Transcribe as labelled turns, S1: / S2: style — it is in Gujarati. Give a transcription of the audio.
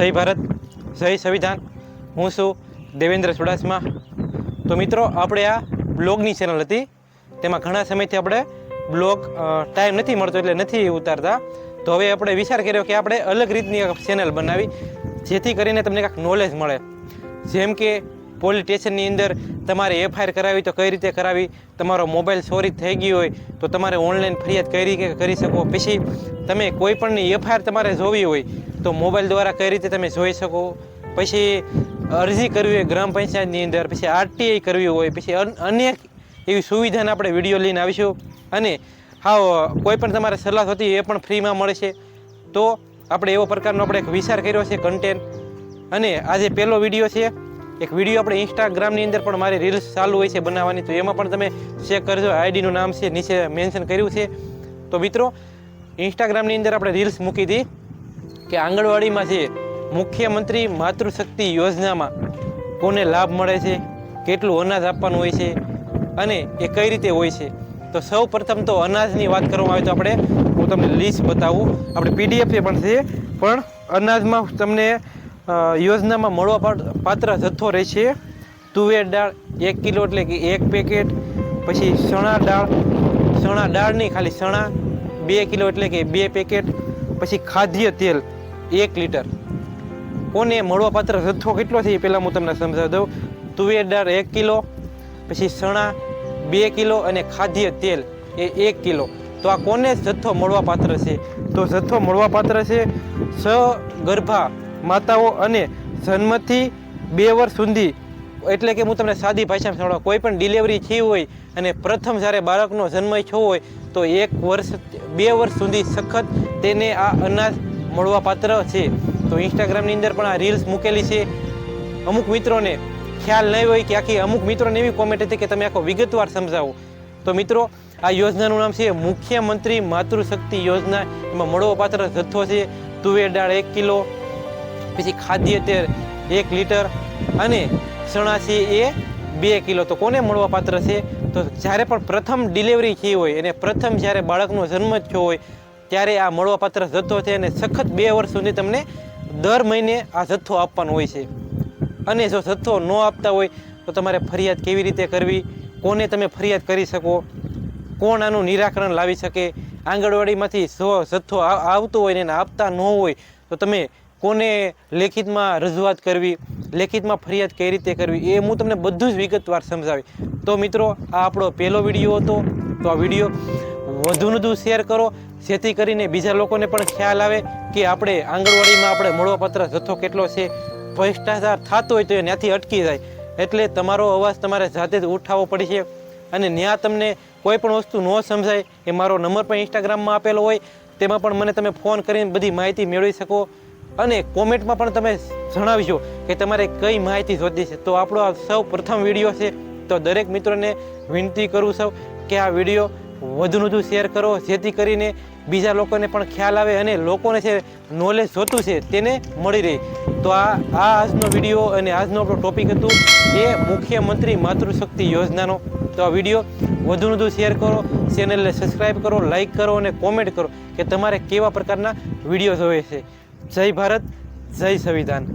S1: જય ભારત, જય સંવિધાન. હું છું દેવેન્દ્ર ચુડાસમા. તો મિત્રો, આપણે આ બ્લોગની ચેનલ હતી. તેમાં ઘણા સમયથી આપણે બ્લોગ ટાઈમ નથી મળતો એટલે નથી ઉતારતા. તો હવે આપણે વિચાર કર્યો કે આપણે અલગ રીતની ચેનલ બનાવી, જેથી કરીને તમને કાંઈક નોલેજ મળે. જેમ કે પોલીસ સ્ટેશનની અંદર તમારે એફઆઈઆર કરાવી તો કઈ રીતે કરાવી? તમારો મોબાઈલ ચોરી થઈ ગયો હોય તો તમારે ઓનલાઈન ફરિયાદ કઈ રીતે કરી શકો. પછી તમે કોઈ પણની એફઆઈઆર તમારે જોવી હોય તો મોબાઈલ દ્વારા કઈ રીતે તમે જોઈ શકો? પછી અરજી કરવી હોય ગ્રામ પંચાયતની અંદર, પછી આરટીઆઈ કરવી હોય, પછી અન- અનેક એવી સુવિધાને આપણે વીડિયો લઈને આવીશું. અને હા કોઈ પણ તમારે સલાહ થતી એ પણ ફ્રીમાં મળશે તો આપણે એવો પ્રકારનો આપણે એક વિચાર કર્યો છે કન્ટેન્ટ અને આજે પહેલો વીડિયો છે. એક વીડિયો આપણે ઇન્સ્ટાગ્રામની અંદર પણ મારી રીલ્સ ચાલુ હોય છે બનાવવાની, તો એમાં પણ તમે ચેક કરજો. આઈડીનું નામ છે, નીચે મેન્શન કર્યું છે. તો મિત્રો ઇન્સ્ટાગ્રામની અંદર આપણે રીલ્સ મૂકી હતી કે આંગણવાડીમાં જે મુખ્યમંત્રી માતૃશક્તિ યોજનામાં કોને લાભ મળે છે, કેટલું અનાજ આપવાનું હોય છે અને એ કઈ રીતે હોય છે. તો સૌ પ્રથમ તો અનાજની વાત કરવામાં આવે તો આપણે, હું તમને લિસ્ટ બતાવું. આપણે પીડીએફ પણ છે, પણ અનાજમાં તમને યોજનામાં મળવા પાત્ર જથ્થો રહેશે. તુવેર દાળ એક કિલો એટલે કે એક પેકેટ, પછી ચણા દાળ, ચણા દાળની ખાલી ચણા, બે કિલો એટલે કે બે પેકેટ, પછી ખાદ્ય તેલ એક લીટર. કોને મળવાપાત્ર જથ્થો કેટલો છે એ પહેલાં હું તમને સમજાવી દઉં. તુવેર દાળ એક કિલો, પછી ચણા બે કિલો અને ખાદ્ય તેલ એ એક કિલો. તો આ કોને જથ્થો મળવાપાત્ર છે? તો જથ્થો મળવાપાત્ર છે સગર્ભા માતાઓ અને જન્મથી બે વર્ષ સુધી, એટલે કે હું તમને સાદી ભાષામાં સમજાવું કોઈ પણ ડિલિવરી થઈ હોય અને પ્રથમ જ્યારે બાળકનો જન્મ થયો હોય, તો એક વર્ષ, બે વર્ષ સુધી સખત તેને આ અનાજ મળવાપાત્ર છે. તો ઇન્સ્ટાગ્રામની અંદર પણ આ રીલ્સ મૂકેલી છે. અમુક મિત્રોને ખ્યાલ નહીં હોય કે આખી, અમુક મિત્રોને એવી કોમેન્ટ હતી કે તમે આખો વિગતવાર સમજાવો. તો મિત્રો, આ યોજનાનું નામ છે મુખ્યમંત્રી માતૃશક્તિ યોજના. એમાં મળવાપાત્ર જથ્થો છે તુવેર દાળ એક કિલો પછી ખાદ્ય તેલ એક લીટર અને સણાસી એ બે કિલો. તો કોને મળવા પાત્ર છે? તો જ્યારે પણ પ્રથમ ડિલિવરી થઈ હોય અને પ્રથમ જ્યારે બાળકનો જન્મ થયો હોય, ત્યારે આ મળવાપાત્ર જથ્થો છે અને સખત બે વર્ષ સુધી તમને દર મહિને આ જથ્થો આપવાનો હોય છે. અને જો જથ્થો ન આપતા હોય, તો તમારે ફરિયાદ કેવી રીતે કરવી? કોને તમે ફરિયાદ કરી શકો? કોણ આનું નિરાકરણ લાવી શકે? આંગણવાડીમાંથી જો જથ્થો આવતો હોય ને આપતા ન હોય, તો તમે કોને લેખિતમાં રજૂઆત કરવી, લેખિતમાં ફરિયાદ કઈ રીતે કરવી, એ હું તમને બધું જ વિગતવાર સમજાવી તો મિત્રો, આ આપણો પહેલો વીડિયો હતો, તો આ વીડિયો વધુ વધુ શેર કરો, જેથી કરીને બીજા લોકોને પણ ખ્યાલ આવે કે આપણે આંગણવાડીમાં આપણે મળવાપત્ર જથ્થો કેટલો છે. ભ્રષ્ટાચાર થતો હોય તો એ ત્યાંથી અટકી જાય. એટલે તમારો અવાજ તમારે જાતે જ ઉઠાવવો પડશે અને ત્યાં તમને કોઈ પણ વસ્તુ ન સમજાય, એ મારો નંબર પણ ઇન્સ્ટાગ્રામમાં આપેલો હોય, તેમાં પણ મને તમે ફોન કરીને બધી માહિતી મેળવી શકો. અને કોમેન્ટમાં પણ તમે જણાવજો કે તમારે કઈ માહિતી જોતી છે. તો આપણો આ સૌ પ્રથમ વીડિયો છે. તો દરેક મિત્રોને વિનંતી કરું સૌ કે આ વીડિયો વધુ વધુ શેર કરો, જેથી કરીને બીજા લોકોને પણ ખ્યાલ આવે અને લોકોને છે નોલેજ જોતું છે તેને મળી રહે. તો આ આ આજનો વીડિયો અને આજનો આપણો ટોપિક હતું એ મુખ્યમંત્રી માતૃશક્તિ યોજનાનો. તો આ વીડિયો વધુ વધુ શેર કરો, ચેનલને સબસ્ક્રાઈબ કરો લાઇક કરો અને કોમેન્ટ કરો કે તમારે કેવા પ્રકારના વીડિયો જોવે છે. જય ભારત જય સંવિધાન.